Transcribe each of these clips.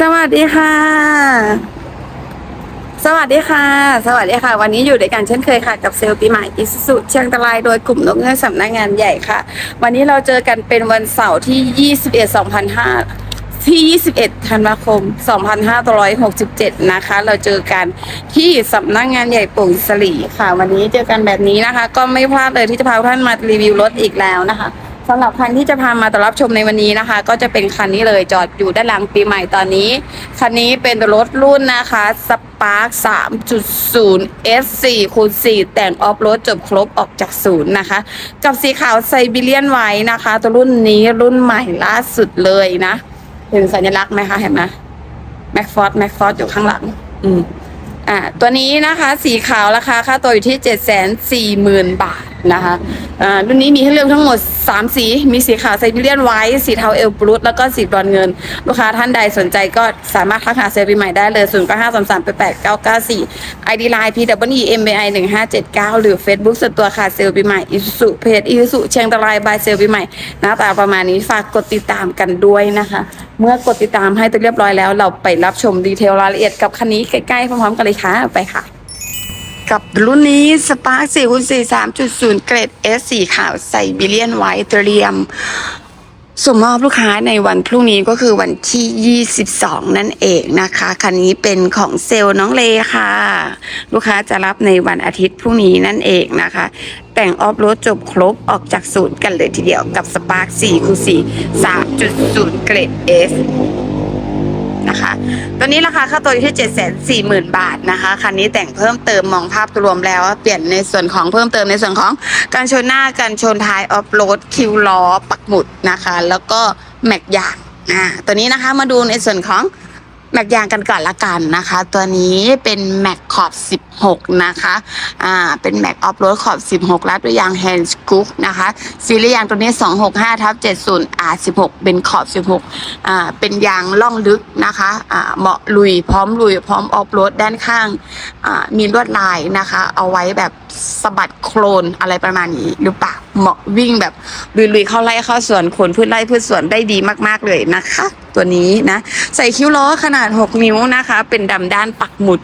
สวัสดีค่ะ สวัสดีค่ะ สวัสดีค่ะ วันนี้อยู่ด้วยกันเช่นเคยค่ะ กับเซลล์ปีใหม่อิสุสุเชียงตะไลโดยกลุ่มนกเงือกสำนักงานใหญ่ค่ะ วันนี้เราเจอกันเป็นวันเสาร์ที่ 21 2005ที่ 21 ธันวาคม 2567 นะคะ เราเจอกันที่สำนักงานใหญ่โป่งสลีค่ะ วันนี้เจอกันแบบนี้นะคะ ก็ไม่พลาดเลยที่จะพาท่านมารีวิวรถอีกแล้วนะคะ สำหรับคันที่จะพามาต้อนรับชมในวันนี้นะคะ ก็จะเป็นคันนี้เลยจอดอยู่ด้านหลังปีใหม่ตอนนี้ คันนี้เป็นรถรุ่นนะคะสปาร์ค3.0 S4 คูณ4แต่งออฟโรดจบครบออกจากศูนย์นะคะ กับสีขาวไซบีเรียนไว้นะคะ ตัวรุ่นนี้รุ่นใหม่ล่าสุดเลยนะ เห็นสัญลักษณ์ไหมคะ เห็นไหมแม็กฟอร์ดแม็กฟอร์ดอยู่ข้างหลัง อืมอ่าตัวนี้นะคะ สีขาวราคาค่าตัวอยู่ที่เจ็ดแสนสี่หมื่นบาท นะคะอ่ารุ่นนี้มีให้เลือกทั้งหมด 3 สี มีสีขาวไซบีเรียนไว้สีเทาเอลบลูแล้วก็สีบรอนเงิน ลูกค้าท่านใดสนใจก็สามารถทักหาเซลล์ปีใหม่ได้เลย0 9 5 3 3 8 8 9 9 4 ID Line P W E M B I 1 5 7 9 หรือ Facebook ส่วนตัวค่ะเซลล์ปีใหม่อิสุเพจอิสุเชียงตะไลบายเซลล์ปีใหม่หน้าตาประมาณนี้ฝากกดติดตามกันด้วยนะคะ เมื่อกดติดตามให้ตัวเรียบร้อยแล้ว เราไปรับชมดีเทลรายละเอียดกับคันนี้ใกล้ๆพร้อมๆกันเลยค่ะไปค่ะ กับรุ่นนี้สปาร์ค4คูณ4 3.0 เกรด S สีขาวไซบีเรียนไวท์เตรียมส่งมอบลูกค้าในวันพรุ่งนี้ก็คือวันที่ 22 นั่นเองนะคะ คันนี้เป็นของเซลล์น้องเลค่ะ ลูกค้าจะรับในวันอาทิตย์พรุ่งนี้นั่นเองนะคะ แต่งออฟโรดจบครบออกจากศูนย์กันเลยทีเดียวกับสปาร์ค4คูณ4 3.0 เกรด S ตัวนี้ราคาค่าตัวอยู่ที่7 4 0 0 0 0บาทนะคะ คันนี้แต่งเพิ่มเติมมองภาพรวมแล้ว เปลี่ยนในส่วนของเพิ่มเติมในส่วนของการชนหน้าการชนท้ายออฟโรดคิวล้อปักหมุดนะคะ แล้วก็แม็กยางอ่าตัวนี้นะคะมาดูในส่วนของแม็กยางกันก่อนละกันนะคะ ตัวนี้เป็นแม็กขอบ 16 นะคะอ่าเป็นแม็กออฟโรดขอบ 16ล้วด้วยยางแฮนด์สกู๊ปนะคะซีรีส์ยางตัวนี้ 265ทับ70 R16 เป็นขอบ 16อ่าเป็นยางล่องลึกนะคะอ่าเหมาะลุยพร้อมลุยพร้อมออฟโรดด้านข้างอ่ามีลวดลายนะคะ เอาไว้แบบสะบัดโครนอะไรประมาณนี้หรือเปล่าเหมาะวิ่งแบบลุยๆเข้าไร่เข้าสวนขนพืชไร่พืชสวนได้ดีมาก ๆเลยนะคะ ตัวนี้นะ ใส่คิ้วล้อขนาด 6 นิ้วนะคะ เป็นดำด้านปักหมุด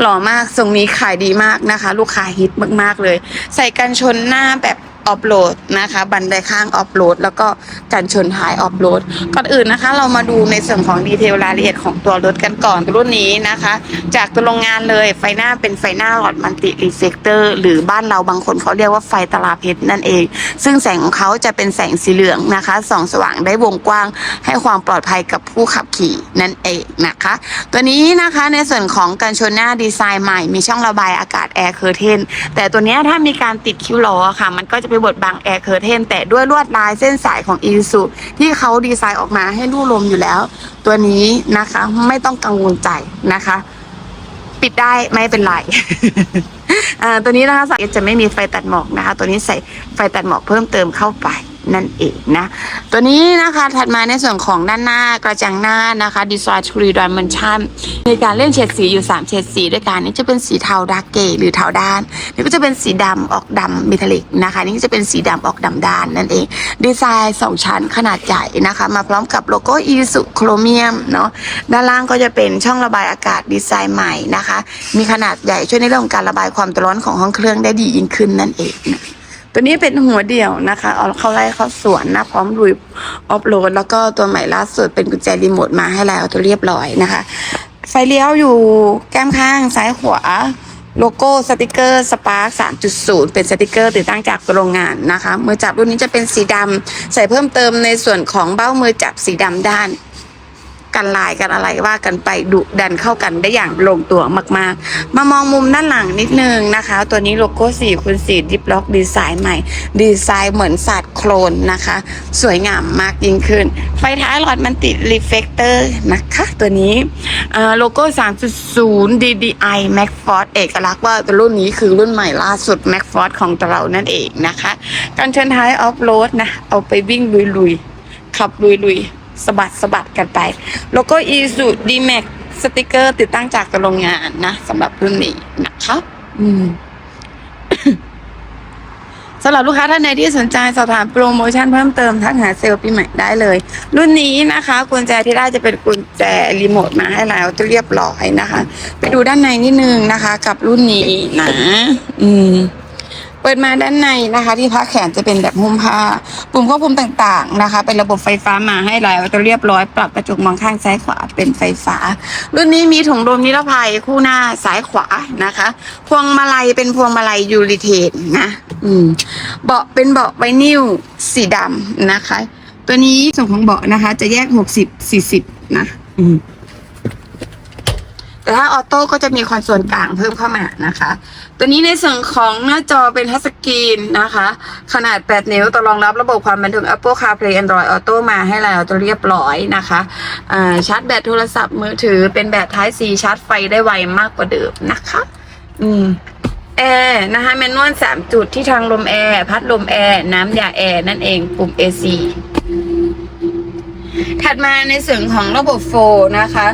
หล่อมากทรงนี้ขายดีมากนะคะ ลูกค้าฮิตมากๆเลย ใส่กันชนหน้าแบบ ออฟโหลดนะคะ บันไดข้างออฟโหลดแล้วก็กันชนท้ายออฟโหลดก่อนอื่นนะคะ เรามาดูในส่วนของดีเทลรายละเอียดของตัวรถกันก่อนรุ่นนี้นะคะ จากตัวโรงงานเลยไฟหน้าเป็นไฟหน้าหลอดมันติรีเฟกเตอร์หรือบ้านเราบางคนเขาเรียกว่าไฟตลาเพชรนั่นเอง ซึ่งแสงของเขาจะเป็นแสงสีเหลืองนะคะส่องสว่างได้วงกว้างให้ความปลอดภัยกับผู้ขับขี่นั่นเองนะคะ ตัวนี้นะคะในส่วนของการชนหน้าดีไซน์ใหม่ มีช่องระบายอากาศแอร์เคอร์เทนแต่ตัวนี้ถ้ามีการติดคิ้วล้อค่ะ มันก็จะไปบดบังแอร์เคอร์เทนแต่ด้วยลวดลายเส้นสายของอีซูที่เขาดีไซน์ออกมาให้รูลมอยู่แล้ว ตัวนี้นะคะไม่ต้องกังวลใจนะคะ ปิดได้ไม่เป็นไรตัวนี้นะคะใส่จะไม่มีไฟตัดหมอกนะคะ ตัวนี้ใส่ไฟตัดหมอกเพิ่มเติมเข้าไป นั่นเองนะ ตัวนี้นะคะถัดมาในส่วนของด้านหน้ากระจังหน้านะคะดีไซน์ทรีดอนมันชั่นมีการเล่นเฉดสีอยู่ 3 เฉดสีด้วยกันนี่จะเป็นสีเทาดาร์กเกหรือเทาด้านนี่ก็จะเป็นสีดำออกดำเมทัลลิกนะคะ นี่จะเป็นสีดำออกดำด้านนั่นเอง ดีไซน์สองชั้นขนาดใหญ่นะคะ มาพร้อมกับโลโก้อีสุโครเมียมเนาะด้านล่างก็จะเป็นช่องระบายอากาศดีไซน์ใหม่นะคะ มีขนาดใหญ่ช่วยในเรื่องของการระบายความร้อนของห้องเครื่องได้ดียิ่งขึ้นนั่นเองนะ ตัวนี้เป็นหัวเดี่ยวนะคะเอาเข้าไล่เข้าสวนนะพร้อมลุยออฟโหลดแล้วก็ตัวใหม่ล่าสุดเป็นกุญแจรีโมทมาให้แล้วตัวเรียบร้อยนะคะ ไฟเลี้ยวอยู่แก้มข้างซ้ายขวาโลโก้สติกเกอร์สปาร์ค3.0 เป็นสติกเกอร์ติดตั้งจากโรงงานนะคะ มือจับรุ่นนี้จะเป็นสีดำใส่เพิ่มเติมในส่วนของเบ้ามือจับสีดำด้าน กันลายกันอะไรว่ากันไปดุดันเข้ากันได้อย่างลงตัวมากๆ มามองมุมด้านหลังนิดนึงนะคะ ตัวนี้โลโก้4คูณ4ดิฟล็อกดีไซน์ใหม่ ดีไซน์เหมือนศาสตร์โครนนะคะ สวยงามมากยิ่งขึ้น ไฟท้ายหลอดมันติดรีเฟกเตอร์นะคะ ตัวนี้โลโก้ 3.0 DDI Max Force เอกลักษณ์ว่าตัวรุ่นนี้คือรุ่นใหม่ล่าสุด Max Force ของตัวเรานั่นเองนะคะ การเชิญท้ายออฟโรดนะ เอาไปวิ่งลุยๆ ขับลุยๆ สะบัดสะบัดกันไปโลโก้ e s u d m a x สติกเกอร์ติดตั้งจากโรงงานนะสำหรับรุ่นนี้นะคะอืมสสำหรับลูกค้าท่านใดที่สนใจสอบถามโปรโมชั่นเพิ่มเติมทักหาเซลล์ปีใหม่ได้เลย รุ่นนี้นะคะกุญแจที่ได้จะเป็นกุญแจรีโมทมาให้แล้วจะเรียบร้อยนะคะ ไปดูด้านในนิดนึงนะคะ กับรุ่นนี้นะ อืม เปิดมาด้านในนะคะ ที่พักแขนจะเป็นแบบหุ้มผ้า ปุ่มควบคุมต่างๆนะคะ เป็นระบบไฟฟ้ามาให้แล้วจะเรียบร้อยปรับกระจกมองข้างซ้ายขวาเป็นไฟฟ้า รุ่นนี้มีถุงลมนิรภัยคู่หน้าซ้ายขวานะคะ พวงมาลัยเป็นพวงมาลัยยูริเทนนะอืมเบาะเป็นเบาะไวนิลสีดำนะคะ ตัวนี้ส่วนของเบาะนะคะ จะแยกหกสิบสี่สิบนะ อืม แต่ถ้าออโต้ก็จะมีคอนโซลกลางเพิ่มเข้ามานะคะ ตัวนี้ในส่วนของหน้าจอเป็นทัชสกรีนนะคะ ขนาด 8 นิ้วตัวรองรับระบบความบันเทิง Apple CarPlay Android Auto มาให้แล้วตัวเรียบร้อยนะคะอ่าชาร์จแบตโทรศัพท์มือถือเป็นแบบ Type C ชาร์จไฟได้ไวมากกว่าเดิมนะคะ อืมแอร์นะคะแมนนวลสามจุดที่ทางลมแอร์ พัดลมแอร์ น้ำยาแอร์ นั่นเองปุ่ม AC ถัดมาในส่วนของระบบโฟล์นะคะ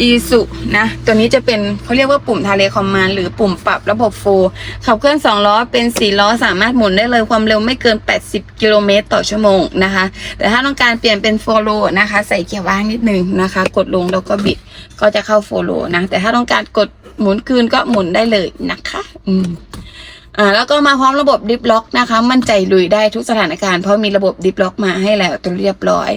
อีสุนะ ตัวนี้จะเป็นเขาเรียกว่าปุ่มทะเลคอมมานหรือปุ่มปรับระบบโฟล์ขับเคลื่อน 2 ล้อเป็น 4 ล้อสามารถหมุนได้เลยความเร็วไม่เกิน 80 กิโลเมตรต่อชั่วโมงนะคะ แต่ถ้าต้องการเปลี่ยนเป็นโฟโลนะคะ ใส่เกียร์ว่างนิดนึงนะคะ กดลงแล้วก็บิดก็จะเข้าโฟโลนะ แต่ถ้าต้องการกดหมุนคืนก็หมุนได้เลยนะคะ อืม อ่าแล้วก็มาพร้อมระบบดิฟล็อกนะคะ มั่นใจลุยได้ทุกสถานการณ์เพราะมีระบบดิฟล็อกมาให้แล้วตัวเรียบร้อย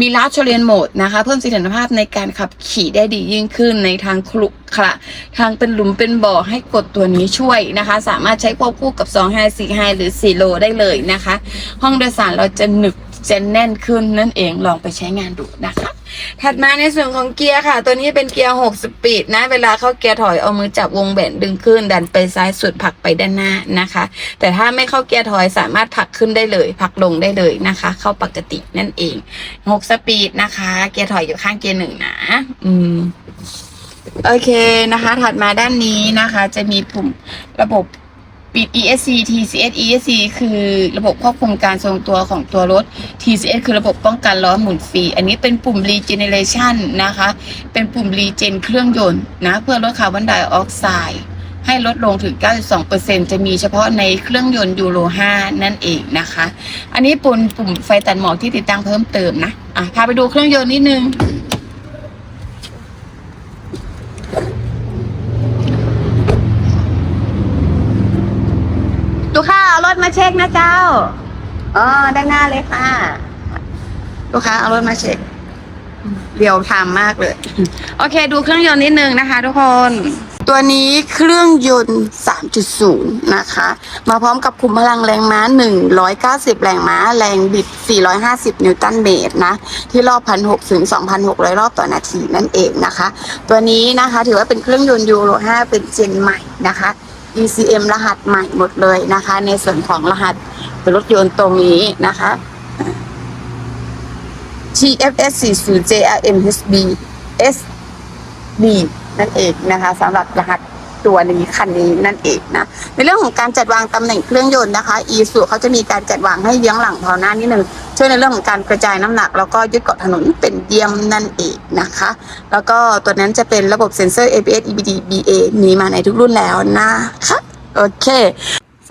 มีลัดเชเรียนโหมดนะคะ เพิ่มสิทธิภาพในการขับขี่ได้ดียิ่งขึ้นในทางคลุขระทางเป็นหลุมเป็นบ่อให้กดตัวนี้ช่วยนะคะ สามารถใช้ควบคู่กับ 2 5 4 5 หรือ 4 โลได้เลยนะคะ ห้องโดยสารเราจะหนึกจะแน่นขึ้นนั่นเองลองไปใช้งานดูนะคะ ถัดมาในส่วนของเกียร์ค่ะ ตัวนี้เป็นเกียร์6สปีดนะ เวลาเข้าเกียร์ถอยเอามือจับวงแบนดึงขึ้น ดันไปซ้ายสุดผลักไปด้านหน้านะคะ แต่ถ้าไม่เข้าเกียร์ถอยสามารถผลักขึ้นได้เลยผลักลงได้เลยนะคะ เข้าปกตินั่นเอง6สปีดนะคะ เกียร์ถอยอยู่ข้างเกียร์หนึ่งนะ อืมโอเคนะคะ ถัดมาด้านนี้นะคะ จะมีปุ่มระบบ ปิด ESC TCS ESC คือระบบควบคุมการทรงตัวของตัวรถ TCS คือระบบป้องกันล้อหมุนฟรี อันนี้เป็นปุ่ม Regeneration นะคะ เป็นปุ่ม Regen เครื่องยนต์นะ เพื่อลดคาร์บอนไดออกไซด์ให้ลดลงถึง 92%จะมีเฉพาะในเครื่องยนต์ยูโร 5 นั่นเองนะคะ อันนี้ปุ่มปุ่มไฟตัดหมอกที่ติดตั้งเพิ่มเติมนะ อะ พาไปดูเครื่องยนต์นิดนึง ลูกค้า เอารถมาเช็คนะเจ้า อ๋อ ด้านหน้าเลยค่ะ ลูกค้าเอารถมาเช็ค เรียวไทม์มากเลย โอเค ดูเครื่องยนต์นิดนึงนะคะ ทุกคน ตัวนี้เครื่องยนต์ 3.0 นะคะ มาพร้อมกับคุมพลังแรงม้า 190 แรงม้า แรงบิด 450 นิวตันเมตรนะ ที่รอบ 1,600 ถึง 2,600 รอบต่อนาทีนั่นเองนะคะ ตัวนี้นะคะ ถือว่าเป็นเครื่องยนต์ยูโร 5 เป็นเจนใหม่นะคะ ECM รหัสใหม่หมดเลยนะคะ ในส่วนของรหัสรถยนต์ตรงนี้นะคะ TFS 40 JRMHB SB นั่นเองนะคะสำหรับรหัส ตัวนี้คันนี้นั่นเองนะในเรื่องของการจัดวางตำแหน่งเครื่องยนต์นะคะอีสุเขาจะมีการจัดวางให้เยื้องหลังเผาหน้านิดนึงช่วยในเรื่องของการกระจายน้ำหนัก แล้วก็ยึดเกาะถนนเป็นเยี่ยมนั่นเองนะคะ แล้วก็ตัวนั้นจะเป็นระบบเซ็นเซอร์ ABS EBD BA มีมาในทุกรุ่นแล้วนะคะโอเค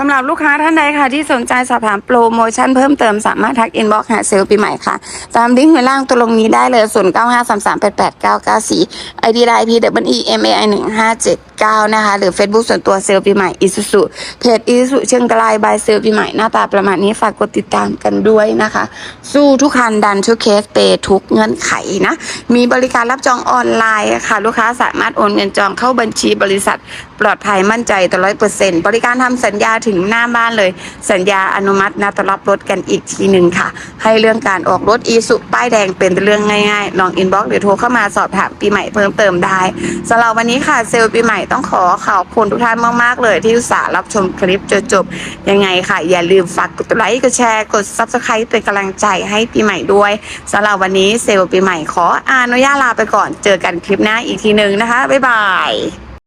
ำหรับลูกค้าท่านใดค่ะ ที่สนใจสอบถามโปรโมชั่นเพิ่มเติมสามารถทักอินบ็อกซ์หาเซลล์ปีใหม่ค่ะ ตามลิงก์ในล่างตัวลงนี้ได้เลย0 9 5 3 3 8 8 9 9 4 ID ไลน์ P W E M A I 1 5 7 9 นะคะ หรือ Facebook ส่วนตัวเซลล์ปีใหม่อิสุสุเพจอิสุเชียงรายบายเซลล์ปีใหม่หน้าตาประมาณนี้ฝากกดติดตามกันด้วยนะคะ สู้ทุกคันดันทุกเคสเปทุกเงื่อนไขนะ มีบริการรับจองออนไลน์ค่ะ ลูกค้าสามารถโอนเงินจองเข้าบัญชีบริษัท ปลอดภัยมั่นใจต่อร้อยเปอร์เซ็นต์บริการทำสัญญาถึงหน้าบ้านเลย สัญญาอนุมัตินัดรับรถกันอีกทีหนึ่งค่ะ ให้เรื่องการออกรถอีสุป้ายแดงเป็นเรื่องง่ายๆลองอินบ็อกซ์หรือโทรเข้ามาสอบถามปีใหม่เพิ่มเติมได้สำหรับวันนี้ค่ะเซลล์ปีใหม่ต้องขอขอบคุณทุกท่านมากๆเลยที่อุตส่าห์รับชมคลิปจนจบยังไงค่ะ อย่าลืมฝากกดไลค์กดแชร์กด subscribe เป็นกำลังใจให้ปีใหม่ด้วยสำหรับวันนี้เซลล์ปีใหม่ขออนุญาตลาไปก่อนเจอกันคลิปหน้าอีกทีหนึ่งนะคะบ๊ายบาย